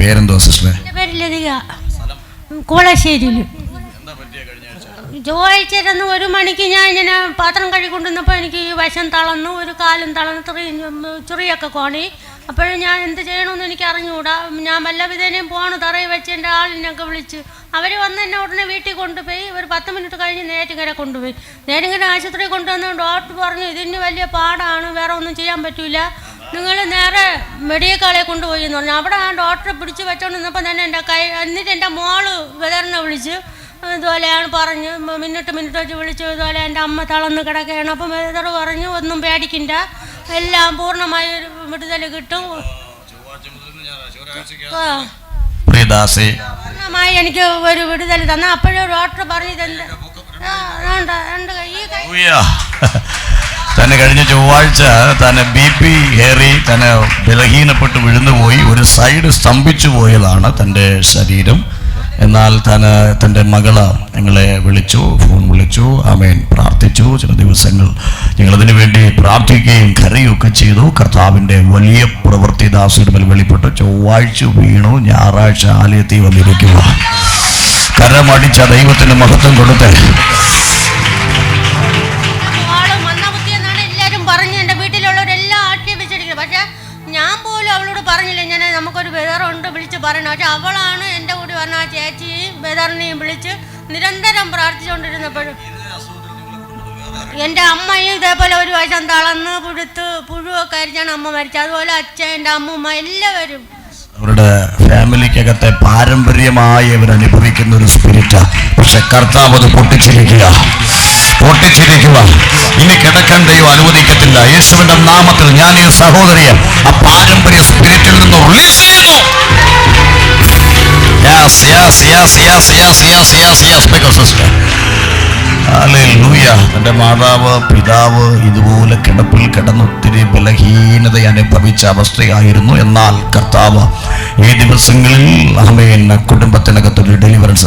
പേരെന്തോ സിസ്റ്ററെ? പേര് ലതിക. ഒരു മണിക്ക് ഞാൻ ഇങ്ങനെ പാത്രം കഴുകൊണ്ടിരുന്നപ്പോൾ എനിക്ക് ഈ വശം തളർന്നു ഒരു കാലും തളന്നു ചെറിയ ചെറിയൊക്കെ കോണി. അപ്പോഴും ഞാൻ എന്ത് ചെയ്യണമെന്ന് എനിക്ക് അറിഞ്ഞുകൂടാ. ഞാൻ വല്ല വിധേനയും പോകണം തറയിൽ വെച്ച് എന്റെ ആളിനൊക്കെ വിളിച്ച്. അവർ വന്ന് എന്നെ ഉടനെ വീട്ടിൽ കൊണ്ടുപോയി ഒരു പത്ത് മിനിറ്റ് കഴിഞ്ഞ് നേറ്റിങ്ങര കൊണ്ടുപോയി. നേറ്റിങ്ങര ആശുപത്രി കൊണ്ടുവന്ന് ഡോക്ടർ പറഞ്ഞു ഇതിന് വലിയ പാടാണ് വേറെ ഒന്നും ചെയ്യാൻ പറ്റൂല. നിങ്ങൾ നേരെ മെഡിക്കൽ കോളേജ് കൊണ്ടുപോയി എന്ന് പറഞ്ഞു. അവിടെ ആ ഡോക്ടറെ പിടിച്ച് വെച്ചോണ്ട് നിന്നപ്പോൾ തന്നെ എന്റെ കൈ എന്നിട്ട് എന്റെ മോൾ വെതറിനെ വിളിച്ച് ഇതുപോലെയാണ് പറഞ്ഞ് മിന്നിട്ട് മിന്നിട്ട് വെച്ച് വിളിച്ചു ഇതുപോലെ എന്റെ അമ്മ തളർന്ന് കിടക്കുകയാണ്. അപ്പം വെതർ പറഞ്ഞു ഒന്നും പേടിക്കണ്ട. എല്ലാം പൂർണമായി ഒരു വിടുതൽ കിട്ടും. പൂർണമായി എനിക്ക് ഒരു വിടുതൽ തന്ന. അപ്പോഴും ഡോക്ടർ പറഞ്ഞു ഇതെന്ത്? ഉണ്ട്. ഈ കൈ. തന്നെ കഴിഞ്ഞ ചൊവ്വാഴ്ച തന്നെ ബി പി ഏറി തന്നെ ബലഹീനപ്പെട്ട് വിഴുന്നുപോയി ഒരു സൈഡ് സ്തംഭിച്ചു പോയതാണ് തന്റെ ശരീരം. എന്നാൽ തന്നെ തന്റെ മകൾ ഞങ്ങളെ വിളിച്ചു ഫോൺ വിളിച്ചു അമേൻ പ്രാർത്ഥിച്ചു. ചില ദിവസങ്ങൾ ഞങ്ങളതിന് വേണ്ടി പ്രാർത്ഥിക്കുകയും കരയുമൊക്കെ ചെയ്തു. കർത്താവിന്റെ വലിയ പ്രവൃത്തി ദാസിയുടെ മേൽ വെളിപ്പെട്ടു. ചൊവ്വാഴ്ച വീണു. ഞായറാഴ്ച ആലയത്തിൽ വന്നിരിക്കുക കരമടിച്ച ദൈവത്തിന് മഹത്വം കൊടുത്ത്. പറയണം പക്ഷെ അവളാണ് എന്റെ കൂടി പറഞ്ഞ ആ ചേച്ചിയും ബദറിനെയും വിളിച്ച് നിരന്തരം പ്രാർത്ഥിച്ചുകൊണ്ടിരുന്നപ്പോഴും എന്റെ അമ്മയും ഇതേപോലെ ഒരു വശം തളന്ന് പുഴുത്ത് പുഴുവൊക്കെ അരിച്ചാണ് അമ്മ മരിച്ചത്. അതുപോലെ അച്ഛൻ എന്റെ അമ്മൂമ്മ എല്ലാവരും അവരുടെ ഫാമിലിക്കകത്തെ പാരമ്പര്യമായി അവർ അനുഭവിക്കുന്ന ഒരു സ്പിരിറ്റ് പക്ഷെ കർത്താവ് അത് പൊട്ടിച്ചിരിക്കുക. പൊട്ടിച്ചിരിക്കുക. ഇനി കിടക്കാൻ ദൈവം അനുവദിക്കത്തില്ല. യേശുവിന്റെ നാമത്തിൽ ഞാൻ ഈ സഹോദരിയെ ആ പാരമ്പര്യ സ്പിരിറ്റിൽ നിന്ന് release Yes, yes, yes, yes, yes, yes, yes, yes, sister. തന്റെ മാതാവ് പിതാവ് ഇതുപോലെ കിടപ്പിൽ കിടന്ന് ഒത്തിരി ബലഹീനത അനുഭവിച്ച അവസ്ഥയായിരുന്നു. എന്നാൽ കർത്താവ് ഈ ദിവസങ്ങളിൽ അമ്മയെന്ന കുടുംബത്തിനകത്തൊരു ഡെലിവറൻസ്